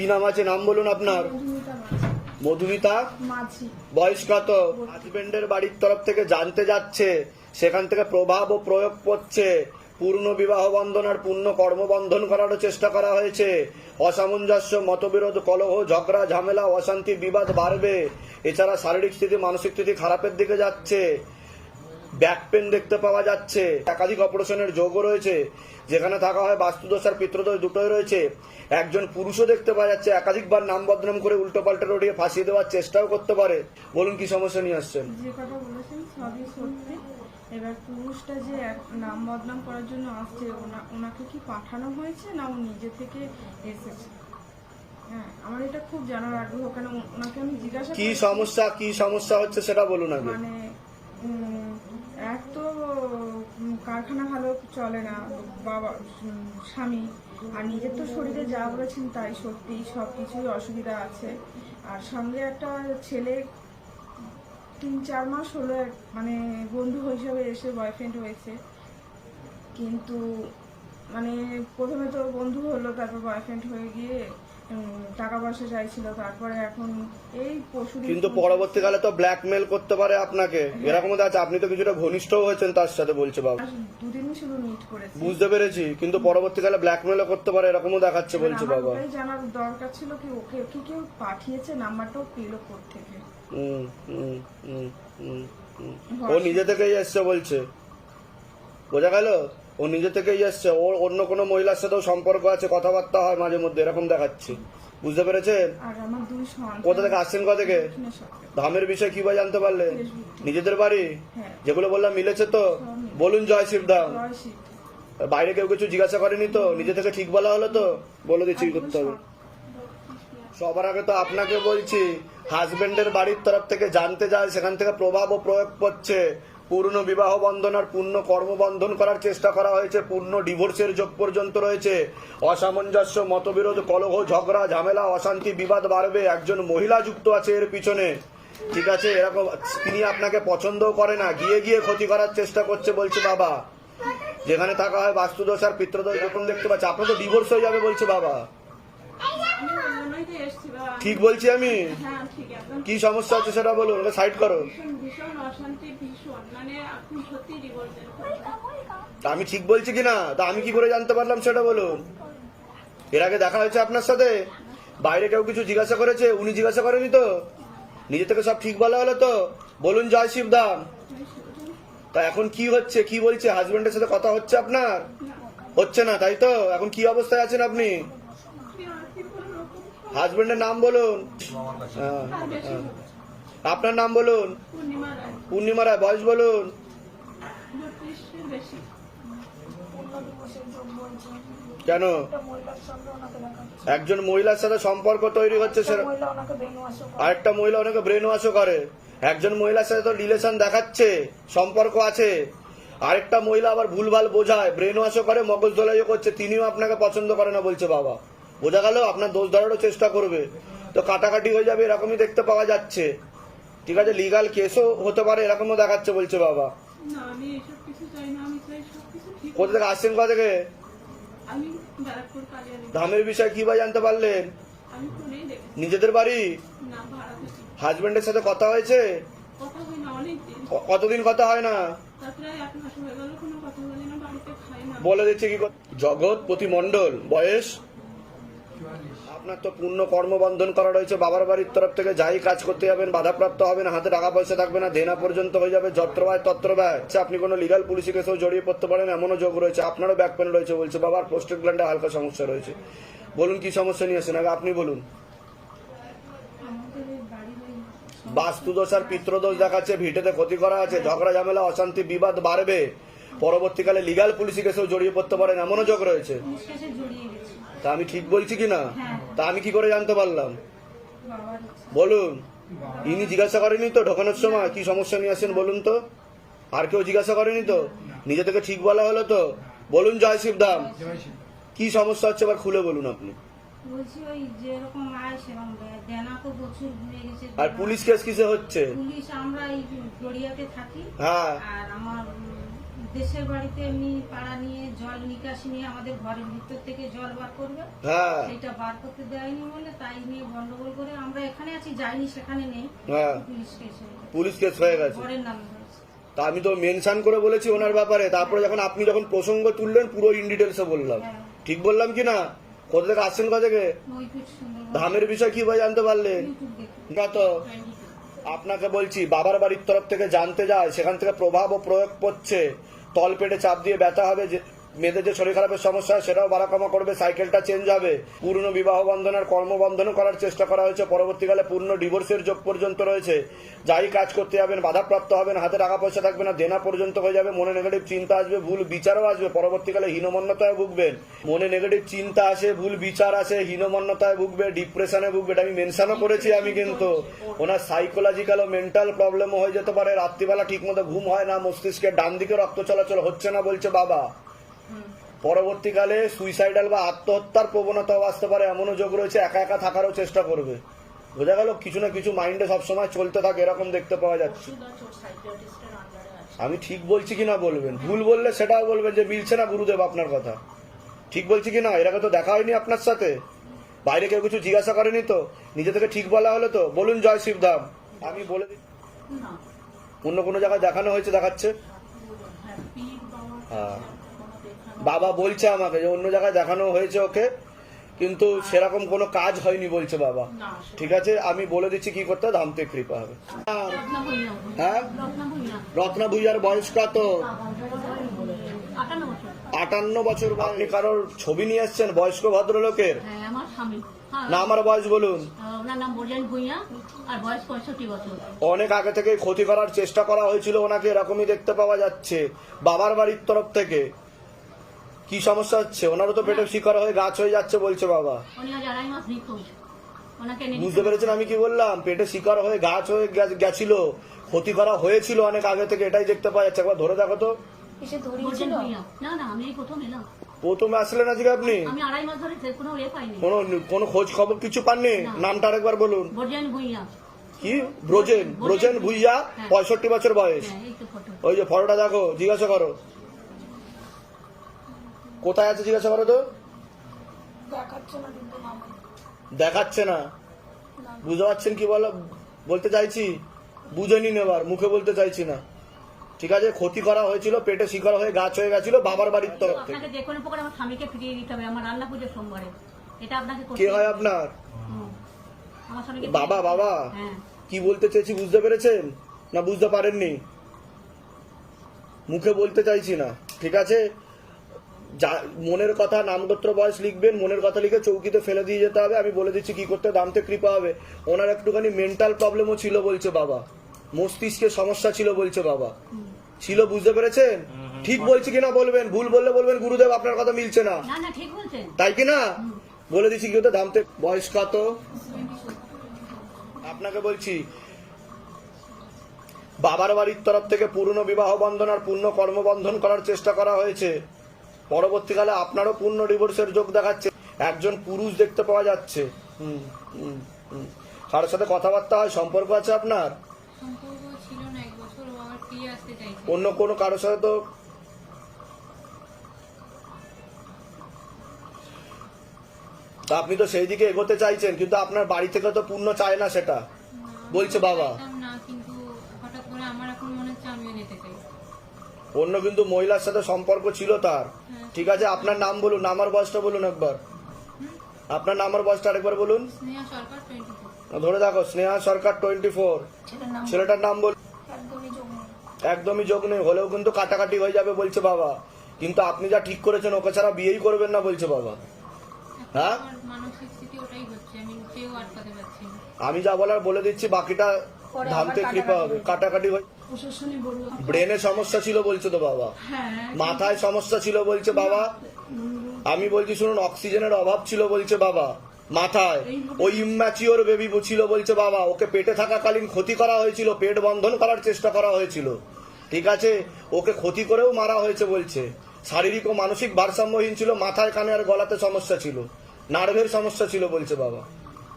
কি নাম আছে? নাম বলুন আপনার। মধুমিতা? বয়স কত? হাজবেন্ডের বাড়ির তরফ থেকে জানতে যাচ্ছে সেখান থেকে প্রভাব ও প্রয়োগ করছে। পূর্ণ বিবাহ বন্ধন আর পূর্ণ কর্মবন্ধন করারও চেষ্টা করা হয়েছে। অসামঞ্জস্য মতবিরোধ কলহ ঝগড়া ঝামেলা অশান্তি বিবাদ বাড়বে। এছাড়া শারীরিক স্থিতি মানসিক স্থিতি খারাপের দিকে যাচ্ছে। ব্যাক পেন দেখতে পাওয়া যাচ্ছে। একাধিক অপারেশনের যোগও রয়েছে। যেখানে থাকা হয় বাস্তুদোষ আর পিত্রদোষ দুটোই রয়েছে। একজন পুরুষও দেখতে পাওয়া যাচ্ছে। একাধিকবার নাম বদনাম করে উল্টো পাল্টা রড়িয়ে ফাঁসিয়ে দেওয়ার চেষ্টাও করতে পারে। বলুন কি সমস্যা নিয়ে আসছেন? যে কথা বলেছেন সবই সত্যি। এবার পুরুষটা যে নাম বদনাম করার জন্য আসছে ওনাকে কি পাঠানো হয়েছে না ও নিজে থেকে এসেছে? হ্যাঁ আমার এটা খুব জানার আগ্রহ। কেন ওনাকে আমি জিজ্ঞাসা কি সমস্যা কি সমস্যা হচ্ছে সেটা বলুন আগে। মানে এক তো কারখানা ভালো চলে না, বাবা স্বামী, আর নিজের তো শরীরে যা বলেছেন তাই সত্যি সব কিছুই অসুবিধা আছে। আর সঙ্গে একটা ছেলে, তিন চার মাস হলো মানে বন্ধু হিসাবে এসে বয়ফ্রেন্ড হয়েছে। কিন্তু মানে প্রথমে তো বন্ধু হলো, তারপর বয়ফ্রেন্ড হয়ে গিয়ে টাকা পয়সা চাইছিল তারপরে এখন এই পশু কিন্তু পরবর্তীকালে তো ব্ল্যাকমেল করতে পারে আপনাকে। এরকম আছে আপনি তো কিছুটা ঘনিষ্ঠ হয়েছেন তার সাথে বলছে বাবা। দুদিনই শুধু মিট করেছি। বুঝতে পেরেছি কিন্তু পরবর্তীকালে ব্ল্যাকমেলও করতে পারে এরকমও দেখাচ্ছে বলছে বাবা। জানার দরকার ছিল কি ওকে কি কেউ পাঠিয়েছে নাম্বারটাও পেল থেকে হুম, হুম, হুম, হুম, হুম। ও নিজে থেকেই এসছে বলছে। বোঝা গেল? ও নিজে থেকেই এসছে। ওর অন্য কোনো মহিলার সাথেও সম্পর্ক আছে কথাবার্তা হয় মাঝে মধ্যে এরকম দেখাচ্ছে। বুঝতে পেরেছেন কোথা থেকে আসছেন কোথা থেকে? ধামের বিষয়ে কি জানতে পারলেন নিজেদের বাড়ি? হ্যাঁ। যেগুলো বললাম মিলেছে তো? বলুন জয় শিবধাম। বাইরে কেউ কিছু জিজ্ঞাসা করেনি তো? নিজে থেকে ঠিক বলা হলো তো? বলে দিচ্ছি করতে হবে সবার আগে তো আপনাকে বলছি হাজবেন্ডের বাড়ির তরফ থেকে জানতে যায় সেখান থেকে প্রভাব ও প্রয়োগ করছে পূর্ণ বিবাহ বন্ধন আর পূর্ণ কর্মবন্ধন করার চেষ্টা করা হয়েছে। পূর্ণ ডিভোর্সের যোগ পর্যন্ত রয়েছে। অসামঞ্জস্য, মতবিরোধ, কলহ, ঝগড়া, ঝামেলা, অশান্তি, বিবাদ বাড়বে। একজন মহিলা যুক্ত আছে এর পিছনে। ঠিক আছে, এরকম তিনি আপনাকে পছন্দও করে না। গিয়ে গিয়ে ক্ষতি করার চেষ্টা করছে বলছে বাবা। যেখানে থাকা হয় বাস্তুদোষ আর পিত্রদোষ এরকম দেখতে পাচ্ছে। আপনার তো ডিভোর্স হয়ে যাবে বলছে বাবা আমি ওই জন্যই তো এসছি বাবা। ঠিক বলছি আমি? হ্যাঁ কি সমস্যা হচ্ছে সেটা বলুন ওকে সাইড করো। মানে আমি ঠিক বলছি কিনা? তা আমি কি করে জানতে পারলাম সেটা বলুন। এর আগে দেখা হয়েছে আপনার সাথে? বাইরে কেউ কিছু জিজ্ঞাসা করেছে? উনি জিজ্ঞাসা করেনি তো? নিজে থেকে সব ঠিক বলা হলো তো? বলুন জয় শিবধাম তা এখন কি হচ্ছে? কি বলছে? হাজবেন্ডের সাথে কথা হচ্ছে আপনার? হচ্ছে না তাই তো? এখন কি অবস্থায় আছেন আপনি? হাজবেন্ডের নাম বলুন। হ্যাঁ। আপনার নাম বলুন। পূর্ণিমা রায়। বয়স বলুন। কেন? একজন মহিলার সাথে সম্পর্ক তৈরি হচ্ছে আরেকটা মহিলা ওনাকে ব্রেন ওয়াশও করে। একজন মহিলার সাথে তো রিলেশন দেখাচ্ছে, সম্পর্ক আছে। আরেকটা মহিলা আবার ভুলভাল বোঝায় ব্রেন ওয়াশও করে, মগজ ধোলাইও করছে। তিনিও আপনাকে পছন্দ করে না বলছে বাবা। বোঝা গেল আপনার দোষ ধরারও চেষ্টা করবে। তো কাটাকাটি হয়ে যাবে এরকমই দেখতে পাওয়া যাচ্ছে। ঠিক আছে লিগাল কেসও হতে পারে এরকমও দেখাচ্ছে বলছে বাবা। কোথা থেকে আসছেন কোথা থেকে? ধামের বিষয়ে কি বা জানতে পারলেন? নিজেদের বাড়ি? হাজবেন্ডের সাথে কথা হয়েছে? হয় কতদিন কথা হয় না? বলি দিচ্ছে কি জগৎ প্রতিমণ্ডল বয়স? আপনার তো পূর্ণ কর্মবন্ধন করা রয়েছে বাবার বাড়ির তরফ থেকে যাই কাজ করতে যাবেন বাধাপ্রাপ্ত হবেন হাতে টাকা পয়সা থাকবে না দেনা পর্যন্ত হয়ে যাবে যত্র ব্যয় তত্র ব্যয়। আচ্ছা, আপনি কোনো লিগাল পুলিশি কেসেও জড়িয়ে পড়তে পারেন এমনও যোগ রয়েছে আপনারও ব্যাক পেন রয়েছে বলছে বাবার পোস্টেড গ্ল্যান্ডে হালকা সমস্যা রয়েছে। বলুন কি সমস্যা নিয়ে আসেন? আগে আপনি বলুন। বাস্তুদোষ আর পিত্রদোষ দেখাচ্ছে ভিটেতে ক্ষতি করা আছে ঝগড়া ঝামেলা অশান্তি বিবাদ বাড়বে। পরবর্তীকালে লিগাল পুলিশি কেসেও জড়িয়ে পড়তে পারেন এমনও যোগ রয়েছে। তা আমি ঠিক বলছি কি না হ্যাঁ। তা আমি কি করে জানতে পারলাম? বলুন। ইনি জিজ্ঞাসা করেনি তো ঢোকানোর সময়? কি সমস্যা নিয়ে আসেন বলুন তো। আর কেউ জিজ্ঞাসা করেনি তো? নিজে থেকে ঠিক বলা হলো তো? বলুন জয় শিবধাম কি সমস্যা হচ্ছে এবার খুলে বলুন আপনি। আর পুলিশ কেস কিসে হচ্ছে? পুলিশ আমরা গড়িয়াতে থাকি। হ্যাঁ। আর আমার উম, দেশের বাড়িতে এমনি পাড়া নিয়ে জল নিকাশি নিয়ে আমাদের ঘরের ভিতর থেকে জল বার করবে। হ্যাঁ। সেটা বার করতে দেয়নি বলে তাই নিয়ে গন্ডগোল করে আমরা এখানে আছি যাইনি সেখানে নেই। হ্যাঁ। পুলিশ কেস হয়ে গেছে। ঘরের নামে তা আমি তো মেনশন করে বলেছি ওনার ব্যাপারে। তারপরে যখন আপনি যখন প্রসঙ্গ তুললেন পুরো ইন ডিটেলসে বললাম। হ্যাঁ। ঠিক বললাম কি না? কোথা থেকে আসছেন কোথা থেকে? ধামের বিষয় কীভাবে জানতে পারলেন না তো। আপনাকে বলছি বাবার বাড়ির তরফ থেকে জানতে যায় সেখান থেকে প্রভাব ও প্রয়োগ করছে তল পেটে চাপ দিয়ে ব্যথা হবে যে মেয়েদের যে শরীর খারাপের সমস্যা সেটাও বাড়াকামা করবে সাইকেলটা চেঞ্জ হবে। পূর্ণ বিবাহ বন্ধন আর কর্মবন্ধন করার চেষ্টা করা হয়েছে। পরবর্তীকালে পূর্ণ ডিভোর্সের যোগ পর্যন্ত রয়েছে। যাই কাজ করতে যাবেন, বাধাপ্রাপ্ত হবেন, হাতে টাকা পয়সা থাকবে না, দেনা পর্যন্ত হয়ে যাবে, মনে নেগেটিভ চিন্তা আসবে, ভুল বিচারও আসবে। পরবর্তীকালে হীনমন্যতায় ভুগবেন। মনে নেগেটিভ চিন্তা আসে, ভুল বিচার আসে, হীনমন্যতায় ভুগবে ডিপ্রেশনে ভুগবে। এটা আমি মেনশনও করেছি আমি কিন্তু। ওনার সাইকোলজিক্যাল ও মেন্টাল প্রবলেমও হয়ে যেতে পারে। রাত্রিবেলা ঠিকমতো ঘুম হয় না, মস্তিষ্কের ডান দিকে রক্ত চলাচল হচ্ছে না বলছে বাবা। পরবর্তীকালে সুইসাইডাল বা আত্মহত্যার প্রবণতাও আসতে পারে এমনও যোগ রয়েছে একা একা থাকারও চেষ্টা করবে। বোঝা গেল কিছু না কিছু মাইন্ডে সবসময় চলতে থাকে এরকম দেখতে পাওয়া যাচ্ছে। আমি ঠিক বলছি কি না বলবেন? ভুল বললে সেটাও বলবেন যে মিলছে না গুরুদেব আপনার কথা। ঠিক বলছি কি না? আগে তো দেখা হয়নি আপনার সাথে। বাইরে কেউ কিছু জিজ্ঞাসা করেনি তো? নিজে থেকে ঠিক বলা হলো তো? বলুন জয় শিবধাম। আমি বলে দিই অন্য কোনো জায়গায় দেখানো হয়েছে দেখাচ্ছে? হ্যাঁ। বাবা বলছে আমাকে যে অন্য জায়গায় দেখানো হয়েছে ওকে কিন্তু সেরকম কোনো কাজ হয়নি বলছে বাবা। ঠিক আছে? আমি বলে দিচ্ছি কি করতে ধামতে কৃপা হবে। হ্যাঁ? রত্না ভুইয়ার বয়স কত? আটান্ন বছর। আপনি কারোর ছবি নিয়ে এসছেন বয়স্ক ভদ্রলোকের? হ্যাঁ হ্যাঁ। না আমার বয়স বলুন। অনেক আগে থেকে ক্ষতি করার চেষ্টা করা হয়েছিল ওনাকে এরকমই দেখতে পাওয়া যাচ্ছে বাবার বাড়ির তরফ থেকে। কি সমস্যা হচ্ছে? ওনারও তো পেটে শিকার হয়ে গাছ হয়ে যাচ্ছে বলছে বাবা। বুঝতে পেরেছেন আমি কি বললাম? পেটে শিকার হয়ে গাছ হয়ে গে- গেছিল। ক্ষতি করা হয়েছিল অনেক আগে থেকে এটাই দেখতে পাওয়া যাচ্ছে। একবার ধরে দেখো তো। প্রথম আসলেন আজকে আপনি? আমি আড়াই মাস ধরে সে- কোনো কোনো কোনো খোঁজ খবর কিছু পাননি? নামটা আরেকবার বলুন। কি? ব্রোজেন? ব্রোজেন ভুইয়া পঁয়ষট্টি বছর বয়স। হ্যাঁ এই তো ফটো ওই যে ফটোটা দেখো জিজ্ঞাসা করো। কোথায় আছে জিজ্ঞাসা করো তো? দেখাচ্ছে না বুঝতে পারছেন কি বলো বলতে চাইছি? বুঝে নিন এবার মুখে বলতে চাইছি না। ঠিক আছে ক্ষতি করা হয়েছিল পেটে শিকার হয়ে গাছ হয়ে গেছিল বাবার বাড়ির তরফ থেকে। আপনাকে যে কোনো প্রকার আমার স্বামীকে ফিরিয়ে দিতে হবে আমার রান্না পুজো সোমবারে। এটা আপনাকে কে হয় আপনার? আমার স্বামীকে বাবা বাবা? হ্যাঁ। কি বলতে চেয়েছি বুঝতে পেরেছেন? না বুঝতে পারেননি? মুখে বলতে চাইছি না। ঠিক আছে? যা মনের কথা নামগোত্র বয়স লিখবেন মনের কথা লিখে চৌকিতে ফেলে দিয়ে যেতে হবে। আমি বলে দিচ্ছি কি করতে দামতে কৃপা হবে। ওনার একটুখানি মেন্টাল প্রবলেমও ছিল বলছে বাবা। মস্তিষ্কের সমস্যা ছিল বলছে বাবা। ছিল বুঝতে পেরেছেন? ঠিক বলছি কিনা বলবেন? ভুল বললে বলবেন গুরুদেব আপনার কথা মিলছে না। না না ঠিক বলছেন। তাই কি না বলে দিচ্ছি কি হতে দামতে বয়স কত? আপনাকে বলছি বাবার বাড়ির তরফ থেকে পুরনো বিবাহ বন্ধন আর পূর্ণ কর্মবন্ধন করার চেষ্টা করা হয়েছে। পরবর্তীকালে আপনারও পূর্ণ ডিভোর্সের যোগ দেখাচ্ছে। একজন পুরুষ দেখতে পাওয়া যাচ্ছে। হুম, হুম, হুম। কারোর সাথে কথাবার্তা হয় সম্পর্ক আছে আপনার? সম্পর্ক ছিল না এক বছর ও আবার ফিরে আসতে চাইছে। অন্য কোনো কারোর সাথে তো? আপনি তো সেই দিকে এগোতে চাইছেন কিন্তু আপনার বাড়ি থেকে তো পূর্ণ চায় না সেটা। বলছে বাবা। না কিন্তু হঠাৎ করে আমার এখন মনে হচ্ছে আমিও নিতে চাই। অন্য কিন্তু মহিলার সাথে সম্পর্ক ছিল তার। ঠিক আছে আপনার নাম বলুন আমার বয়সটা বলুন একবার। আপনার নামের বয়সটা আরেকবার বলুন। ধরে দেখো স্নেহা সরকার টোয়েন্টি ফোর ছেলেটার নাম বল একদমই যোগ নেই। হলেও কিন্তু কাটাকাটি হয়ে যাবে বলছে বাবা। কিন্তু আপনি যা ঠিক করেছেন ওকে ছাড়া বিয়েই করবেন না বলছে বাবা। হ্যাঁ? আমি যা বলার বলে দিচ্ছি বাকিটা ধামতে কৃপা হবে। কাটাকাটি হয়ে প্রশাসনী ব্রেনে সমস্যা ছিল বলছে তো বাবা। হ্যাঁ মাথায় সমস্যা ছিল বলছে বাবা। আমি বলছি শুনুন অক্সিজেনের অভাব ছিল বলছে বাবা। মাথায়। ওই ইম্যাচিওর বেবি ছিল বলছে বাবা। ওকে পেটে থাকাকালীন ক্ষতি করা হয়েছিল পেট বন্ধন করার চেষ্টা করা হয়েছিল। ঠিক আছে? ওকে ক্ষতি করেও মারা হয়েছে বলছে। শারীরিক ও মানসিক ভারসাম্যহীন ছিল মাথায় কানে আর গলাতে সমস্যা ছিল। নার্ভের সমস্যা ছিল বলছে বাবা।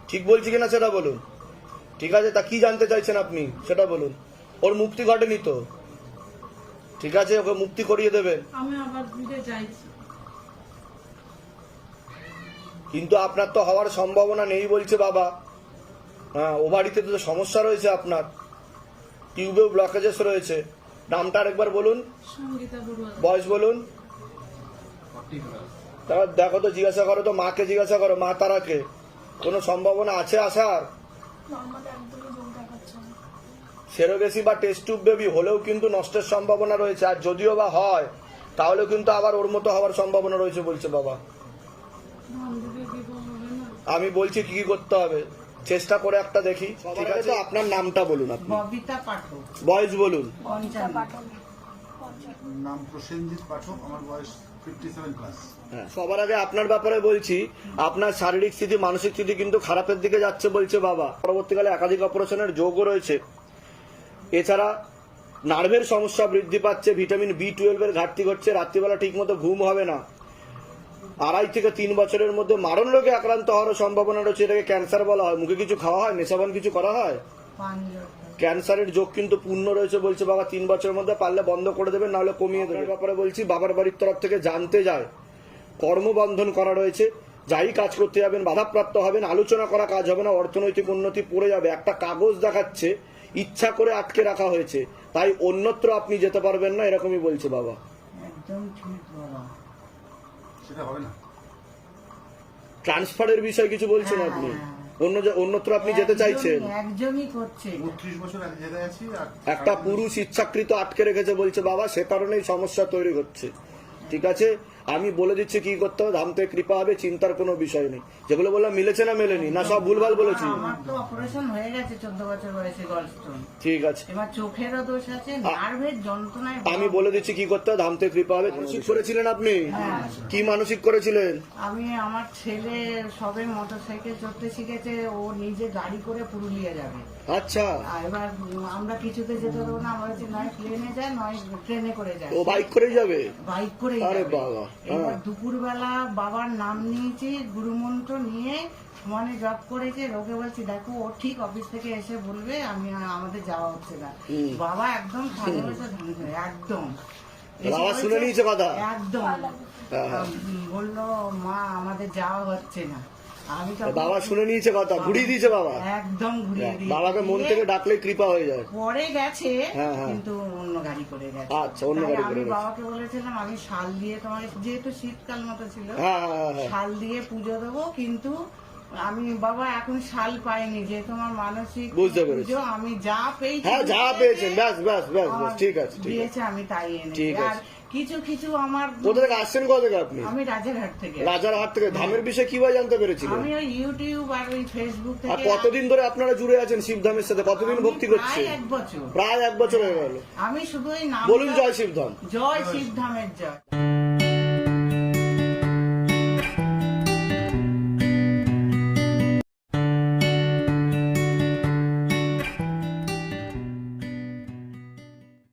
ঠিক বলছি কিনা সেটা বলুন? ঠিক আছে? তা কি জানতে চাইছেন আপনি? সেটা বলুন। ওর মুক্তি ঘটেনি তো। ঠিক আছে ওকে মুক্তি করিয়ে দেবেন। আমি আবার দিতে চাইছি কিন্তু আপনার তো হওয়ার সম্ভাবনা নেই বলছে বাবা। হ্যাঁ ও বাড়িতে তো সমস্যা রয়েছে আপনার। টিউবেও ব্লকেজেস রয়েছে। নামটা আরেকবার বলুন। সঙ্গীতা বয়স বলুন। তারপর দেখো তো জিজ্ঞাসা করো তো মাকে জিজ্ঞাসা করো মা তারাকে। কোনো সম্ভাবনা আছে আসার সেরোগেসি বা টেস্ট টিউব বেবি হলেও কিন্তু নষ্টের সম্ভাবনা রয়েছে। আর যদিও বা হয় তাহলেও কিন্তু আবার ওর মতো হওয়ার সম্ভাবনা রয়েছে বলছে বাবা। আমি বলছি কি কি করতে হবে। চেষ্টা করে একটা দেখি। ঠিক আছে? আপনার নামটা বলুন আপনি। ববিতা বয়স বলুন। নাম প্রসেনজিৎ পাঠক আমার বয়স ফিফটি সেভেন প্লাস হ্যাঁ, সবার আগে আপনার ব্যাপারে বলছি আপনার শারীরিক স্থিতি মানসিক স্থিতি কিন্তু খারাপের দিকে যাচ্ছে বলছে বাবা। পরবর্তীকালে একাধিক অপারেশনের যোগও রয়েছে। এছাড়া নার্ভের সমস্যা বৃদ্ধি পাচ্ছে ভিটামিন বি টুয়েলভের ঘাটতি ঘটছে রাত্রিবেলা ঠিকমতো ঘুম হবে না। আড়াই থেকে তিন বছরের মধ্যে মারণ রোগে আক্রান্ত হওয়ার সম্ভাবনা রয়েছে এটাকে ক্যান্সার বলা হয়। মুখে কিছু খাওয়া হয়? নেশাবান কিছু করা হয়? ক্যান্সারের যোগ কিন্তু পূর্ণ রয়েছে বলছে বাবা। তিন বছরের মধ্যে পারলে বন্ধ করে দেবেন নাহলে কমিয়ে দেবেন। ব্যাপারে বলছি বাবার বাড়ির তরফ থেকে জানতে যায়। কর্মবন্ধন করা রয়েছে। যাই কাজ করতে যাবেন বাধাপ্রাপ্ত হবেন আলোচনা করা কাজ হবে না অর্থনৈতিক উন্নতি পড়ে যাবে। একটা কাগজ দেখাচ্ছে ইচ্ছা করে আটকে রাখা হয়েছে। তাই অন্যত্র আপনি যেতে পারবেন না এরকমই বলছে বাবা। ট্রান্সফারের বিষয়ে কিছু বলছেন হ্যাঁ, আপনি? হ্যাঁ। অন্য জা- অন্যত্র আপনি যেতে চাইছেন? একটা পুরুষ ইচ্ছাকৃত আটকে রেখেছে বলছে বাবা সে কারণেই সমস্যা তৈরি হচ্ছে। ঠিক আছে? আমি বলে দিচ্ছি কি করতে হবে? ধামতে কৃপা হবে চিন্তার কোনো বিষয় নেই। যেগুলো বললাম মিলেছে না মেলেনি? না সব ভুলভাল বলেছি। আমার তো অপারেশন হয়ে গেছে চোদ্দ বছর বয়সে গলস্টোন ঠিক আছে। এবার চোখেরও দোষ আছে নার্ভের যন্ত্রণায় আমি বলে দিচ্ছি কি করতে হবে? ধামতে কৃপা হবে। মানসিক করেছিলেন আপনি? হ্যাঁ। কি মানসিক করেছিলেন? আমি আমার ছেলে সবে মোটর সাইকেল চড়তে শিখেছে ও নিজে গাড়ি করে পুরুলিয়া যাবে। আচ্ছা। এবার আমরা কিছুতে যেতে দেবো না আমরা বলছি নয় প্লেনে যায় নয় ট্রেনে করে যায়। ও বাইক করেই যাবে? বাইক করে আরে বাবা, এবার হ্যাঁ। দুপুরবেলা বাবার নাম নিয়েছি গুরুমন্ত্র নিয়ে সমানে জব করেছে লোকে বলছি দেখো ও ঠিক অফিস থেকে এসে বলবে আমি আমাদের যাওয়া হচ্ছে না। বাবা একদম সাড়ে বছর ধান ধরে একদম। বাবা শুনে নিয়েছে কথা? একদম। হ্যাঁ। বলল মা আমাদের যাওয়া হচ্ছে না। বাবা শুনে নিয়েছে কথা ঘুরিয়ে দিয়েছে বাবা। একদম ঘুরিয়ে দিয়ে বাবাকে মন থেকে ডাকলে কৃপা হয়ে যায়। পরে গেছে হ্যাঁ, হ্যাঁ। কিন্তু অন্য গাড়ি করে গেছে। আচ্ছা, অন্য গাড়ি করে আমি বাবাকে বলেছিলাম আমি শাল দিয়ে তোমার যেহেতু শীতকাল মতো ছিল হ্যাঁ হ্যাঁ হ্যাঁ শাল দিয়ে পুজো দেবো কিন্তু আমি বাবা এখন শাল পাইনি যে তোমার মানসিক বুঝতে পেরেছি। আমি যা পেয়েছি হ্যাঁ যা পেয়েছেন ব্যাস ব্যাস ব্যাস ঠিক আছে ঠিক আছে। আমি তাই এনেছি। ঠিক আছে। আর কিছু কিছু আমার কোথা থেকে আসছেন কোথা থেকে আপনি? আমি রাজারহাট থেকে। রাজার হাট থেকে। ধামের বিষয়ে কীভাবে জানতে পেরেছিলেন? আমি ওই ইউটিউব আর ওই ফেসবুক আর কতদিন ধরে আপনারা জুড়ে আছেন শিবধামের সাথে? কতদিন ভক্তি করছে প্রায় এক বছর। প্রায় এক বছর হয়ে গেল। আমি শুধু ওই নাম বলুন জয় শিবধাম। জয় শিবধামের জয়।